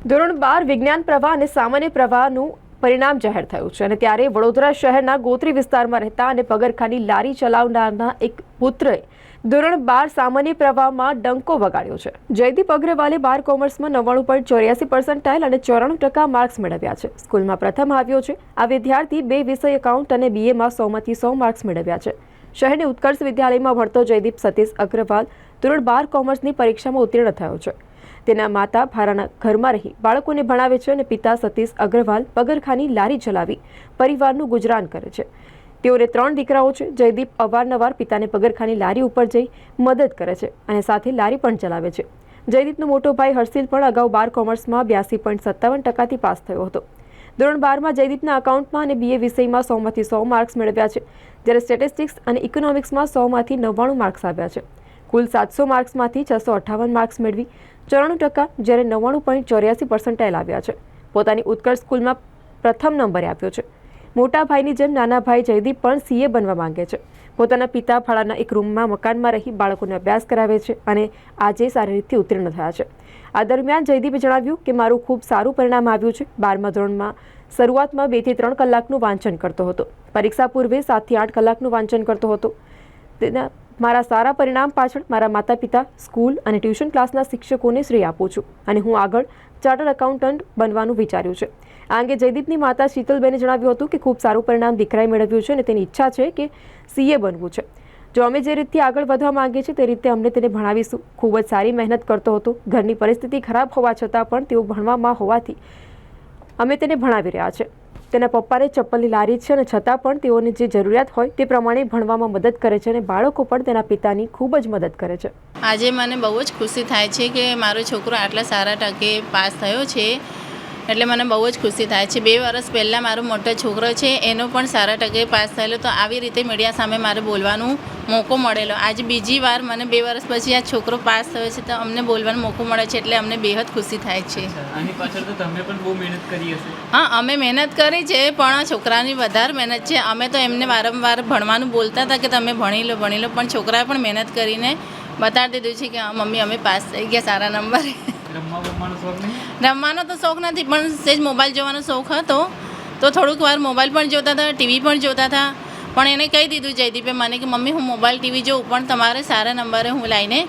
ધોરણ બાર વિજ્ઞાન પ્રવાહ અને સામાન્ય પ્રવાહનું પરિણામ જાહેર થયું છે અને ત્યારે વડોદરા શહેરના ગોત્રી વિસ્તારમાં રહેતા અને પગરખાની લારી ચલાવનારના એક પુત્રએ ધોરણ બાર સામાન્ય પ્રવાહમાં ડંકો વગાડ્યો છે. જયદીપ અગ્રવાલે બાર કોમર્સમાં નવ્વાણું પોઈન્ટ ચોર્યાસી પર્સન્ટાઇલ અને ચોરાણું ટકા માર્ક્સ મેળવ્યા છે. સ્કૂલમાં પ્રથમ આવ્યો છે. આ વિદ્યાર્થી બે વિષય એકાઉન્ટ અને બીએમાં સોમાંથી સો માર્ક્સ મેળવ્યા છે. શહેરની ઉત્કર્ષ વિદ્યાલયમાં ભણતો જયદીપ સતીશ અગ્રવાલ ધોરણ બાર કોમર્સની પરીક્ષામાં ઉત્તીર્ણ થયો છે. તેના માતા ભારાના ઘરમાં રહી. બાળકોને ભણાવે છે અને પિતા સતીશ અગ્રવાલ પગરખાની લારી ચલાવી પરિવારનું ગુજરાન કરે છે. તેઓને ત્રણ દીકરાઓ છે. જયદીપ અવારનવાર પિતાને પગરખાની લારી ઉપર જઈ મદદ કરે છે અને સાથે લારી પણ ચલાવે છે. જયદીપનો મોટો ભાઈ હર્ષિલ પણ અગાઉ બાર કોમર્સમાં બ્યાસી પોઈન્ટ સત્તાવન ટકાથી પાસ થયો હતો. ધોરણ બારમાં જયદીપના અકાઉન્ટમાં અને બીએ વિષયમાં સોમાંથી સો માર્ક્સ મેળવ્યા છે. જ્યારે સ્ટેટિસ્ટિક્સ અને ઇકોનોમિક્સમાં સોમાંથી નવ્વાણું માર્ક્સ આવ્યા છે. કુલ સાતસો માર્ક્સમાંથી છસો અઠ્ઠાવન માર્ક્સ મેળવી ચોરાણું ટકા જ્યારે નવ્વાણું પોઈન્ટ ચોર્યાસી પર્સન્ટાઇલ આવ્યા છે. પોતાની ઉત્કર્ષ સ્કૂલમાં પ્રથમ નંબરે આપ્યો છે. મોટા ભાઈની જેમ નાના ભાઈ જયદીપ પણ સીએ બનવા માંગે છે. પોતાના પિતા ભાડાના એક રૂમમાં મકાનમાં રહી બાળકોને અભ્યાસ કરાવે છે અને આજે સારી રીતે ઉત્તીર્ણ થયા છે. આ દરમિયાન જયદીપે જણાવ્યું કે મારું ખૂબ સારું પરિણામ આવ્યું છે. બારમા ધોરણમાં શરૂઆતમાં બેથી ત્રણ કલાકનું વાંચન કરતો હતો. પરીક્ષા પૂર્વે સાતથી આઠ કલાકનું વાંચન કરતો હતો. તેના મારા સારા પરિણામ પાછળ મારા માતા પિતા સ્કૂલ અને ટ્યુશન ક્લાસના શિક્ષકોને શ્રેય આપું છું અને હું આગળ ચાર્ટર્ડ એકાઉન્ટન્ટ બનવાનું વિચાર્યું છે. આ અંગે જયદીપની માતા શીતલબેને જણાવ્યું હતું કે ખૂબ સારું પરિણામ દીકરાએ મેળવ્યું છે અને તેની ઈચ્છા છે કે સીએ બનવું છે. જો અમે જે રીતથી આગળ વધવા માંગીએ છીએ તે રીતે અમને તેને ભણાવીશું. ખૂબ જ સારી મહેનત કરતો હતો. ઘરની પરિસ્થિતિ ખરાબ હોવા છતાં પણ તેઓ ભણવામાં હોવાથી અમે તેને ભણાવી રહ્યા છે. તેના પપ્પાને ચપ્પલની લારી છે અને છતાં પણ તેઓને જે જરૂરિયાત હોય તે પ્રમાણે ભણવામાં મદદ કરે છે અને બાળકો પણ તેના પિતાની ખૂબ જ મદદ કરે છે. આજે મને બહુ જ ખુશી થાય છે કે મારો છોકરો આટલા સારા ટકે પાસ થયો છે. એટલે મને બહુ જ ખુશી થાય છે. બે વર્ષ પહેલાં મારો મોટો છોકરો છે એનો પણ સારા ટકે પાસ થયેલો તો આવી રીતે મીડિયા સામે મારે બોલવાનું મોકો મળેલો. આજે બીજી વાર મને બે વર્ષ પછી આ છોકરો પાસ થયો છે તો અમને બોલવાનો મોકો મળે છે એટલે અમને બેહદ ખુશી થાય છે. આની પાછળ તો તમે પણ બહુ મહેનત કરી હશે. હા અમે મહેનત કરી છે પણ છોકરાની વધારે મહેનત છે. અમે તો એમને વારંવાર ભણવાનું બોલતા હતા કે તમે ભણી લો ભણી લો પણ છોકરાએ પણ મહેનત કરીને બતાડી દીધું છે કે મમ્મી અમે પાસ થઈ ગયા સારા નંબરે. રમવાનો તો શોખ નથી પણ સેજ મોબાઈલ જોવાનો શોખ હતો. તો થોડુંક વાર મોબાઈલ પણ જોતા હતા ટીવી પણ જોતા હતા. પણ એને કહી દીધું જયદીપે મને કે મમ્મી હું મોબાઈલ ટીવી જોઉં પણ તમારે સારા નંબરે હું લાઈને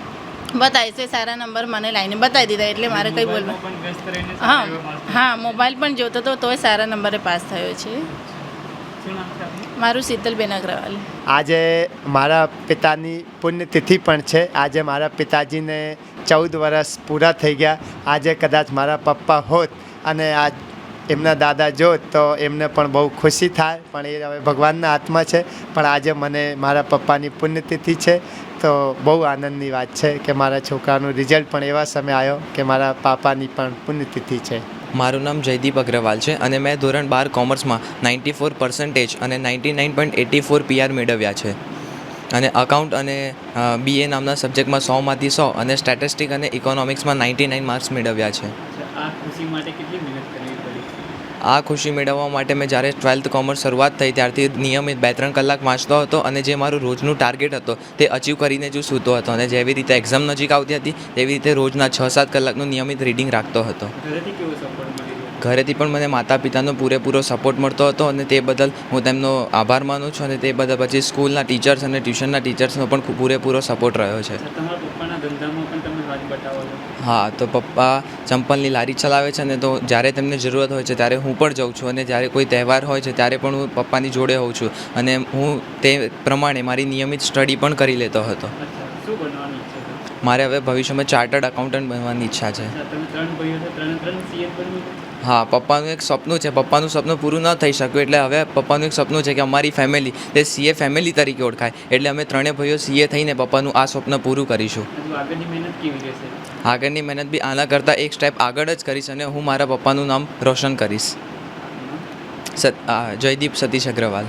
બતાવીશ. એ સારા નંબર મને લાવીને બતાવી દીધા એટલે મારે કંઈ બોલવું. હા હા મોબાઈલ પણ જોતો હતો તોય સારા નંબરે પાસ થયો છે? મારું શીતલબેન અગ્રવાલ. આજે મારા પિતાની પુણ્યતિથિ પણ છે. આજે મારા પિતાજીને ચૌદ વર્ષ પૂરા થઈ ગયા. આજે કદાચ મારા પપ્પા હોત અને આ એમના દાદા જોત તો એમને પણ બહુ ખુશી થાય. પણ એ હવે ભગવાનના હાથમાં છે. પણ આજે મને મારા પપ્પાની પુણ્યતિથિ છે. તો બહુ આનંદની વાત છે કે મારા છોકરાનું રિઝલ્ટ પણ એવા સમય આવ્યો કે મારા પાપાની પણ પુણ્યતિથિ છે. મારું નામ જયદીપ અગ્રવાલ છે અને મેં ધોરણ બાર કોમર્સમાં નાઇન્ટી ફોર પર્સન્ટેજ અને ninety nine point eighty four PR મેળવ્યા છે. અને અકાઉન્ટ અને બીએ નામના સબ્જેક્ટમાં સોમાંથી સો અને સ્ટેટિસ્ટિક અને ઇકોનોમિક્સમાં નાઇન્ટી નાઇન માર્ક્સ મેળવ્યા છે. આ ખુશી માટે કેટલી મહેનત આ ખુશી મેળવવા માટે મેં જ્યારે ટ્વેલ્થ કોમર્સ શરૂઆત થઈ ત્યારથી નિયમિત બે ત્રણ કલાક વાંચતો હતો અને જે મારું રોજનું ટાર્ગેટ હતો તે અચીવ કરીને જ સૂતો હતો અને જેવી રીતે એક્ઝામ નજીક આવતી હતી તેવી રીતે રોજના છ સાત કલાકનું નિયમિત રીડિંગ રાખતો હતો. ઘરેથી પણ મને માતા પિતાનો પૂરેપૂરો સપોર્ટ મળતો હતો અને તે બદલ હું તેમનો આભાર માનું છું અને તે બદલ પછી સ્કૂલના ટીચર્સ અને ટ્યુશનના ટીચર્સનો પણ પૂરેપૂરો સપોર્ટ રહ્યો છે. હા તો પપ્પા ચંપલની લારી ચલાવે છે ને તો જ્યારે તેમને જરૂરત હોય છે ત્યારે હું પણ જાઉં છું અને જ્યારે કોઈ તહેવાર હોય છે ત્યારે પણ હું પપ્પાની જોડે હોઉં છું અને હું તે પ્રમાણે મારી નિયમિત સ્ટડી પણ કરી લેતો હતો. મારે હવે ભવિષ્યમાં ચાર્ટર્ડ અકાઉન્ટન્ટ બનવાની ઈચ્છા છે? હા પપ્પાનું એક સપનું છે. પપ્પાનું સપનું પૂરું ન થઈ શક્યું એટલે હવે પપ્પાનું એક સપનું છે કે અમારી ફેમિલી તે સીએ ફેમિલી તરીકે ઓળખાય. એટલે અમે ત્રણેય ભાઈઓ સીએ થઈને પપ્પાનું આ સ્વપ્ન પૂરું કરીશું. આગળની મહેનત આગળની મહેનત બી આના કરતાં એક સ્ટેપ આગળ જ કરીશ અને હું મારા પપ્પાનું નામ રોશન કરીશ. જયદીપ સતીશ અગ્રવાલ.